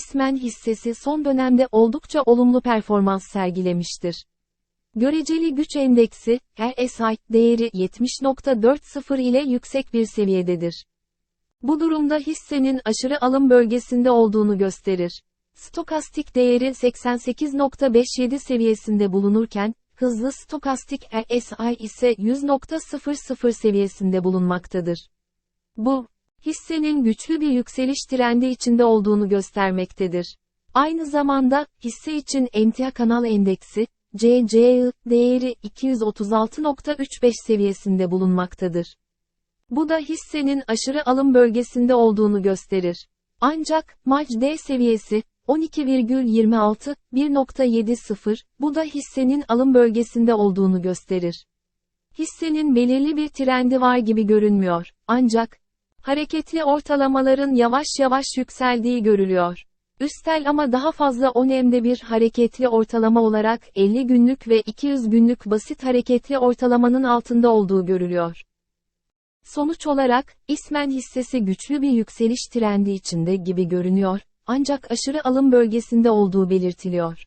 İsmen hissesi son dönemde oldukça olumlu performans sergilemiştir. Göreceli güç endeksi, RSI, değeri 70.40 ile yüksek bir seviyededir. Bu durumda hissenin aşırı alım bölgesinde olduğunu gösterir. Stokastik değeri 88.57 seviyesinde bulunurken, hızlı stokastik RSI ise 100.00 seviyesinde bulunmaktadır. Bu, hissenin güçlü bir yükseliş trendi içinde olduğunu göstermektedir. Aynı zamanda, hisse için emtia kanal endeksi, CCI, değeri 236.35 seviyesinde bulunmaktadır. Bu da hissenin aşırı alım bölgesinde olduğunu gösterir. Ancak, MACD seviyesi, 12,26, 1.70, bu da hissenin alım bölgesinde olduğunu gösterir. Hissenin belirli bir trendi var gibi görünmüyor, ancak, hareketli ortalamaların yavaş yavaş yükseldiği görülüyor. Üstel ama daha fazla önemli bir hareketli ortalama olarak 50 günlük ve 200 günlük basit hareketli ortalamanın altında olduğu görülüyor. Sonuç olarak, İsmen hissesi güçlü bir yükseliş trendi içinde gibi görünüyor, ancak aşırı alım bölgesinde olduğu belirtiliyor.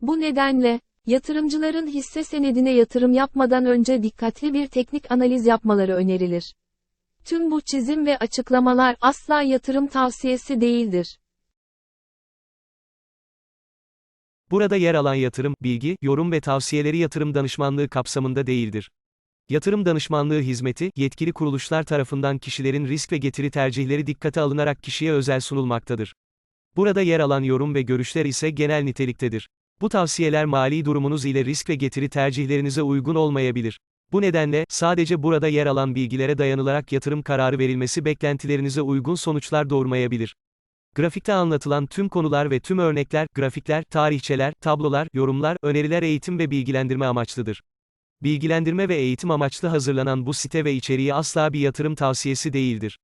Bu nedenle, yatırımcıların hisse senedine yatırım yapmadan önce dikkatli bir teknik analiz yapmaları önerilir. Tüm bu çizim ve açıklamalar asla yatırım tavsiyesi değildir. Burada yer alan yatırım, bilgi, yorum ve tavsiyeleri yatırım danışmanlığı kapsamında değildir. Yatırım danışmanlığı hizmeti, yetkili kuruluşlar tarafından kişilerin risk ve getiri tercihleri dikkate alınarak kişiye özel sunulmaktadır. Burada yer alan yorum ve görüşler ise genel niteliktedir. Bu tavsiyeler mali durumunuz ile risk ve getiri tercihlerinize uygun olmayabilir. Bu nedenle, sadece burada yer alan bilgilere dayanılarak yatırım kararı verilmesi beklentilerinize uygun sonuçlar doğurmayabilir. Grafikte anlatılan tüm konular ve tüm örnekler, grafikler, tarihçeler, tablolar, yorumlar, öneriler eğitim ve bilgilendirme amaçlıdır. Bilgilendirme ve eğitim amaçlı hazırlanan bu site ve içeriği asla bir yatırım tavsiyesi değildir.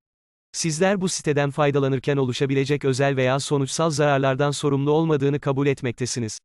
Sizler bu siteden faydalanırken oluşabilecek özel veya sonuçsal zararlardan sorumlu olmadığını kabul etmektesiniz.